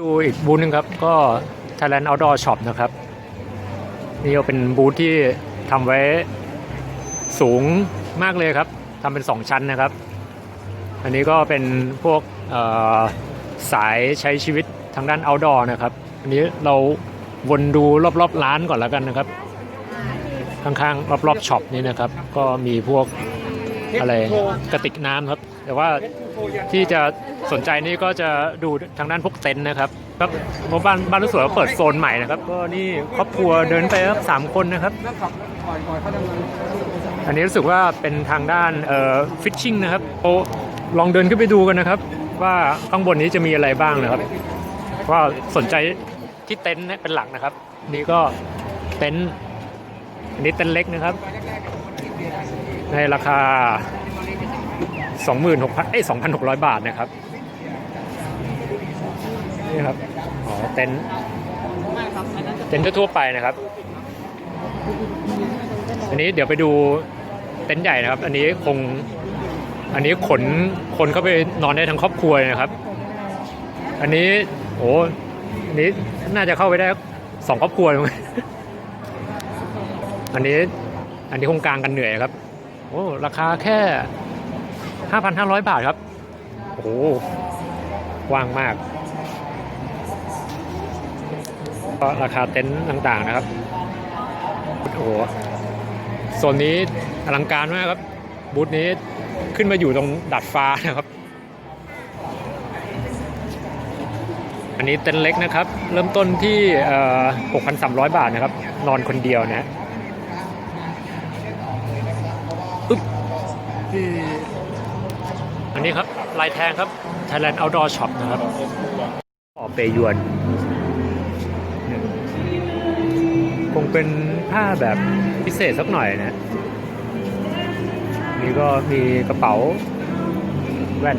ดูอีกบูธหนึงครับ ก็ Thailand Outdoor Shop นะครับ นี่ก็เป็นบูธที่ทำไว้สูงมากเลยครับทำเป็น 2 ชั้นนะครับ อันนี้ก็เป็นพวกสายใช้ชีวิตทางด้าน outdoor นะครับ อันนี้เราวนดูรอบๆร้านก่อนแล้วกันนะครับ ข้างๆ รอบๆช็อปนี่นะครับ ก็มีพวก อะไรกระติกน้ำครับ แต่ว่าที่จะสนใจนี่ก็จะดูทางด้านพวกเต็นท์นะครับครับเพราะบ้านบ้านรู้สวยเขาเปิดโซนใหม่นะครับ ก็นี่ครอบครัวเดินไปครับสามคนนะครับ อันนี้รู้สึกว่าเป็นทางด้านเอ่อฟิชชิ่งนะครับโอลองเดินขึ้นไปดูกันนะครับ ว่าข้างบนนี้จะมีอะไรบ้างนะครับว่าสนใจที่เต็นท์เนี่ยเป็นหลักนะครับ นี่ก็เต็นท์อันนี้เต็นท์เล็กนะครับ ในราคา 26,000เอ้ย2,600 บาทนะครับ นี่ครับ อ๋อ เต็นท์เต็นท์ทั่วไปนะครับ อันนี้เดี๋ยวไปดูเต็นท์ใหญ่นะครับ อันนี้คง อันนี้ขนคนเข้าไปนอนได้ทั้งครอบครัวนะครับ อันนี้โอ้อันนี้น่าจะเข้าไปได้สองครอบครัวเลยอันนี้ อันนี้คงกลางกันเหนื่อยครับ โอ้ราคาแค่ 5,500 บาทครับ โอ้โหกว้างมาก ก็ราคาเต็นท์ต่างๆนะครับ โอ้โหโซนนี้อลังการมากครับ บูธนี้ขึ้นมาอยู่ตรงดาดฟ้านะครับ อันนี้เต็นท์เล็กนะครับ เริ่มต้นที่ 6,300 บาทนะครับ นอนคนเดียวนะ อันนี้ครับลายแทงครับ Thailand Outdoor Shop นะครับออกเปยวนคงเป็นผ้าแบบพิเศษสักหน่อยนะนี่ก็มีกระเป๋าแว่น